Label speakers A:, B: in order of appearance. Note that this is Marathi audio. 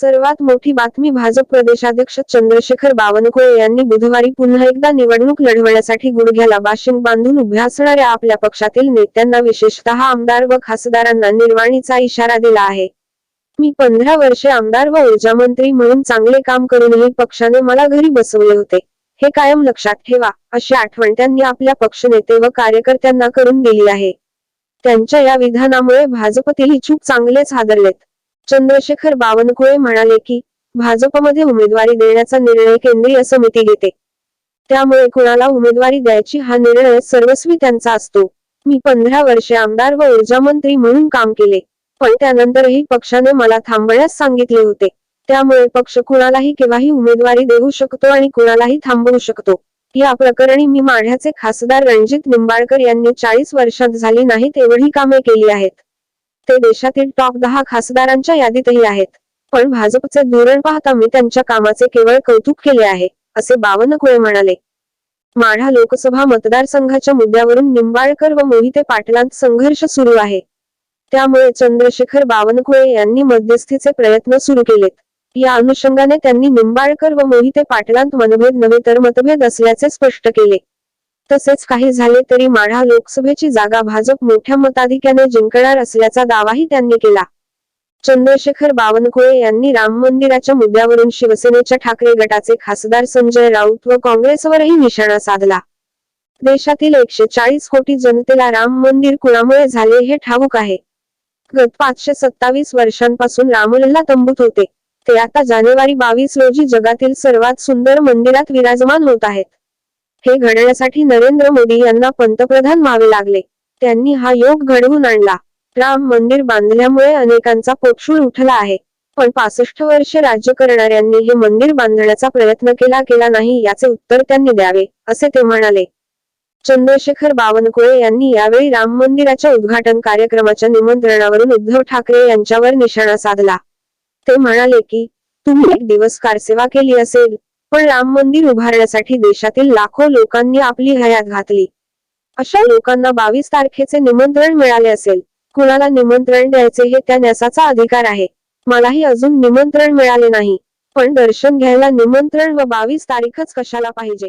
A: सर्वात मोठी बातमी भाजप प्रदेशाध्यक्ष चंद्रशेखर बावनकुळे यांनी बुधवारी पुन्हा एकदा निवडणूक लढवण्यासाठी गुडघ्याला बाशिंग बांधून उभ्या असणाऱ्या आपल्या पक्षातील नेत्यांना विशेषतः आमदार व खासदारांना निर्वाणीचा इशारा दिला आहे. मी पंधरा वर्षे आमदार व ऊर्जा मंत्री म्हणून चांगले काम करूनही पक्षाने मला घरी बसवले होते. हे कायम लक्षात ठेवा अशी आठवण त्यांनी आपल्या पक्षनेते व कार्यकर्त्यांना करून दिली आहे. त्यांच्या या विधानामुळे भाजपतील चूक चांगलेच हादरलेत. चंद्रशेखर बावनकुळे म्हणाले की भाजपमध्ये उमेदवारी देण्याचा निर्णय केंद्रीय समिती घेते. त्यामुळे कुणाला उमेदवारी द्यायची हा निर्णय सर्वस्वी त्यांचा असतो. मी पंधरा वर्षे आमदार व ऊर्जा मंत्री म्हणून काम केले पण त्यानंतरही पक्षाने मला थांबण्यास सांगितले होते. त्यामुळे पक्ष कुणालाही केव्हाही उमेदवारी देऊ शकतो आणि कुणालाही थांबवू शकतो. या प्रकरणी मी माढ्याचे खासदार रणजित निंबाळकर यांनी चाळीस वर्षात झाली नाहीत एवढी कामे केली आहेत. ते देशातील टॉप दहा खासदारांच्या यादीतही आहेत. पण भाजपचे धोरण पाहता मी त्यांच्या कामाचे केवळ कौतुक केले आहे असे बावनकुळे म्हणाले. माढा लोकसभा मतदारसंघाच्या मुद्द्यावरून निंबाळकर व मोहिते पाटलांत संघर्ष सुरू आहे. त्यामुळे चंद्रशेखर बावनकुळे यांनी मध्यस्थीचे प्रयत्न सुरू केलेत. या अनुषंगाने त्यांनी निंबाळकर व मोहिते पाटलांत मनभेद नव्हे तर मतभेद असल्याचे स्पष्ट केले. तसेच काही झाले तरी माढा लोकसभेची जागा भाजप मोठ्या मताधिक्याने जिंकणार असल्याचा दावाही त्यांनी केला. चंद्रशेखर बावनकुळे यांनी राम मंदिराच्या मुद्द्यावरून शिवसेनेच्या ठाकरे गटाचे खासदार संजय राऊत व काँग्रेसवरही निशाणा साधला. देशातील एकशे चाळीस कोटी जनतेला राम मंदिर कुणामुळे झाले हे ठाऊक आहे. गत पाचशे सत्तावीस वर्षांपासून रामलल्ला तंबूत होते. ते आता जानेवारी बावीस रोजी जगातील सर्वात सुंदर मंदिरात विराजमान होत आहेत. हे घडण्यासाठी नरेंद्र मोदी यांना पंतप्रधान व्हावे लागले. त्यांनी हा योग घडवून आणला. राम मंदिर बांधल्यामुळे अनेकांचा पोटशूळ उठला आहे. पण पासष्ट वर्षे राज्य करणाऱ्यांनी हे मंदिर बांधण्याचा प्रयत्न केला केला नाही याचे उत्तर त्यांनी द्यावे असे ते म्हणाले. चंद्रशेखर बावनकुळे यांनी यावेळी राम मंदिराच्या उद्घाटन कार्यक्रमाच्या निमंत्रणावरून उद्धव ठाकरे यांच्यावर निशाणा साधला. ते म्हणाले की तुम्ही एक दिवस कारसेवा केली असेल पण राम मंदिर उभारण्यासाठी देशातील लाखो लोकांनी आपली हयात घातली. अशा लोकांना बावीस तारखेचे निमंत्रण मिळाले असेल. कुणाला निमंत्रण द्यायचे हे त्या न्यासाचा अधिकार आहे. मलाही अजून निमंत्रण मिळाले नाही. पण दर्शन घ्यायला निमंत्रण व बावीस तारीखच कशाला पाहिजे?